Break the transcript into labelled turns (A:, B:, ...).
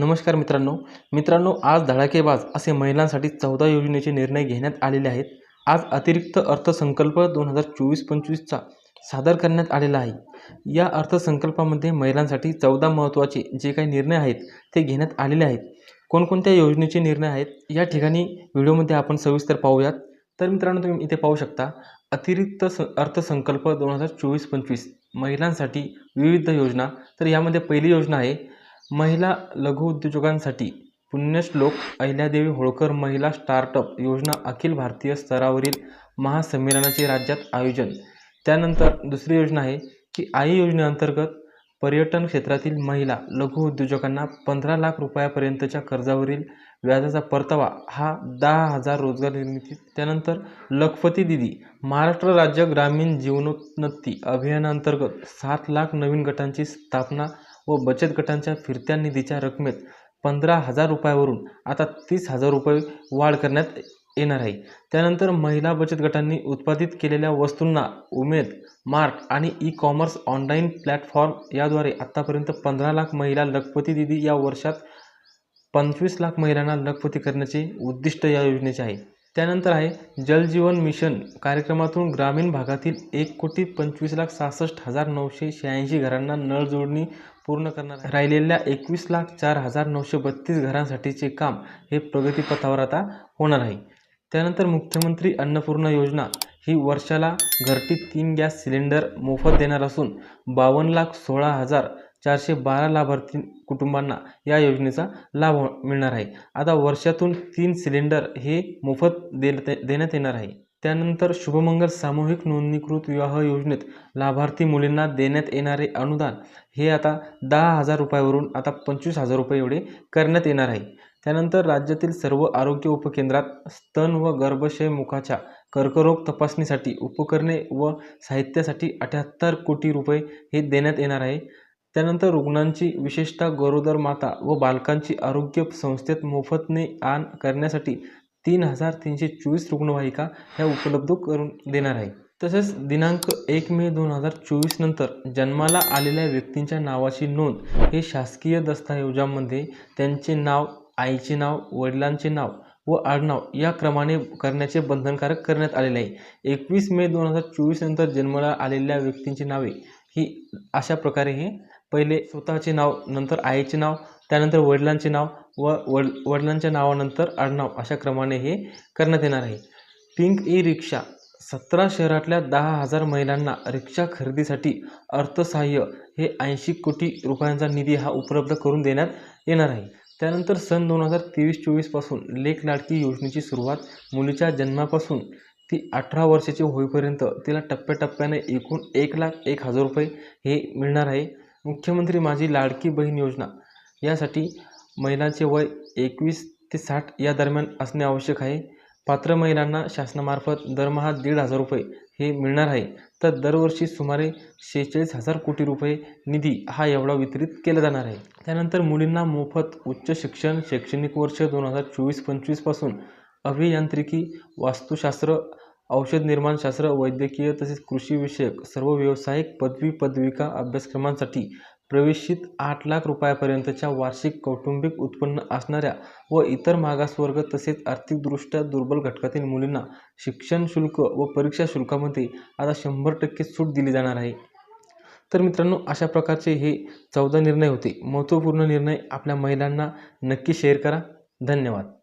A: नमस्कार मित्रांनो. मित्रांनो आज धडाकेबाज असे महिलांसाठी चौदा योजनेचे निर्णय घेण्यात आलेले आहेत. आज अतिरिक्त अर्थसंकल्प दोन हजार चोवीस पंचवीसचा सादर करण्यात आलेला आहे. या अर्थसंकल्पामध्ये महिलांसाठी चौदा महत्त्वाचे जे काही निर्णय आहेत ते घेण्यात आलेले आहेत. कोणकोणत्या योजनेचे निर्णय आहेत या ठिकाणी व्हिडिओमध्ये आपण सविस्तर पाहूयात. तर मित्रांनो तुम्ही इथे पाहू शकता अतिरिक्त स अर्थसंकल्प दोन हजार चोवीस पंचवीस महिलांसाठी विविध योजना. तर यामध्ये पहिली योजना आहे महिला लघुउद्योजकांसाठी पुण्यश्लोक अहिल्यादेवी होळकर महिला स्टार्टअप योजना अखिल भारतीय स्तरावरील महासंमेलनाचे राज्यात आयोजन. त्यानंतर दुसरी योजना आहे की आई योजनेअंतर्गत पर्यटन क्षेत्रातील महिला लघुउद्योजकांना पंधरा लाख रुपयापर्यंतच्या कर्जावरील व्याजाचा परतावा हा दहा हजार रोजगार निर्मिती. त्यानंतर लखपती दिदी महाराष्ट्र राज्य ग्रामीण जीवनोन्नती अभियानांतर्गत सात लाख नवीन गटांची स्थापना व बचत गटांच्या फिरत्या निधीच्या रकमेत पंधरा हजार रुपयावरून आता तीस हजार रुपये वाढ करण्यात येणार आहे. त्यानंतर महिला बचत गटांनी उत्पादित केलेल्या वस्तूंना उमेद मार्ट आणि ई कॉमर्स ऑनलाईन प्लॅटफॉर्म याद्वारे आत्तापर्यंत पंधरा लाख महिला लखपती दिदी या वर्षात पंचवीस लाख महिलांना लखपती करण्याचे उद्दिष्ट या योजनेचे आहे. त्यानंतर आहे जलजीवन मिशन कार्यक्रमातून ग्रामीण भागातील एक कोटी पंचवीस लाख सहासष्ट हजार नऊशे शहाऐंशी घरांना नळ जोडणी पूर्ण करणार राहिलेल्या एकवीस लाख चार हजार नऊशे बत्तीस घरांसाठीचे काम हे प्रगतीपथावर आता होणार आहे. त्यानंतर मुख्यमंत्री अन्नपूर्णा योजना ही वर्षाला घरटी तीन गॅस सिलेंडर मोफत देणार असून बावन्न लाख सोळा हजार चारशे बारा लाभार्थी कुटुंबांना या योजनेचा लाभ मिळणार आहे. आता वर्षातून तीन सिलेंडर हे मोफत देण्यात देण्यात येणार आहे. त्यानंतर शुभमंगल सामूहिक नोंदणीकृत विवाह योजनेत लाभार्थी मुलींना देण्यात येणारे अनुदान हे आता दहा हजार रुपयावरून आता पंचवीस हजार रुपये एवढे करण्यात येणार आहे. त्यानंतर राज्यातील सर्व आरोग्य उपकेंद्रात स्तन व गर्भाशय मुखाच्या कर्करोग तपासणीसाठी उपकरणे व साहित्यासाठी अठ्याहत्तर कोटी रुपये हे देण्यात येणार आहे. त्यानंतर रुग्णांची विशेषतः गरोदर माता व बालकांची आरोग्य संस्थेत मोफत आण करण्यासाठी तीन हजार तीनशे चोवीस रुग्णवाहिका ह्या उपलब्ध करून देणार आहे. तसेच दिनांक एक मे दोन हजार चोवीस नंतर जन्माला आलेल्या व्यक्तींच्या नावाची नोंद हे शासकीय दस्तऐवजामध्ये त्यांचे नाव आईचे नाव वडिलांचे नाव व आडनाव या क्रमाने करण्याचे बंधनकारक करण्यात आलेले आहे. एकवीस मे दोन हजार चोवीस नंतर जन्माला आलेल्या व्यक्तींची नावे ही अशा प्रकारे हे पहिले स्वतःचे नाव नंतर आईचे नाव त्यानंतर वडिलांचे नाव व वड वडिलांच्या नावानंतर आडनाव अशा क्रमाने हे करण्यात येणार आहे. पिंक ई रिक्षा सतरा शहरातल्या दहा हजार महिलांना रिक्षा खरेदीसाठी अर्थसहाय्य हे ऐंशी कोटी रुपयांचा निधी हा उपलब्ध करून देण्यात येणार आहे. त्यानंतर सन दोन हजार तेवीस चोवीसपासून लेख लाडकी योजनेची सुरुवात मुलीच्या जन्मापासून ती अठरा वर्षाची होईपर्यंत तिला टप्प्याटप्प्याने एकूण एक लाख एक हजार रुपये हे मिळणार आहे. मुख्यमंत्री माझी लाडकी बहीण योजना. यासाठी महिलांचे वय एकवीस ते साठ या दरम्यान असणे आवश्यक आहे. पात्र महिलांना शासनामार्फत दरमहा दीड हजार रुपये हे मिळणार आहे. तर दरवर्षी सुमारे शेहेचाळीस हजार कोटी रुपये निधी हा एवढा वितरित केला जाणार आहे. त्यानंतर मुलींना मोफत उच्च शिक्षण शैक्षणिक वर्ष दोन हजार चोवीस पंचवीसपासून अभियांत्रिकी वास्तुशास्त्र औषध निर्माणशास्त्र वैद्यकीय तसेच कृषीविषयक सर्व व्यावसायिक पदवी पदविका अभ्यासक्रमांसाठी प्रवेशित आठ लाख रुपयापर्यंतच्या वार्षिक कौटुंबिक उत्पन्न असणाऱ्या व इतर मागासवर्ग तसेच आर्थिकदृष्ट्या दुर्बल घटकातील मुलींना शिक्षण शुल्क व परीक्षा शुल्कामध्ये आता शंभर टक्के सूट दिली जाणार आहे. तर मित्रांनो अशा प्रकारचे हे चौदा निर्णय होते. महत्त्वपूर्ण निर्णय आपल्या महिलांना नक्की शेअर करा. धन्यवाद.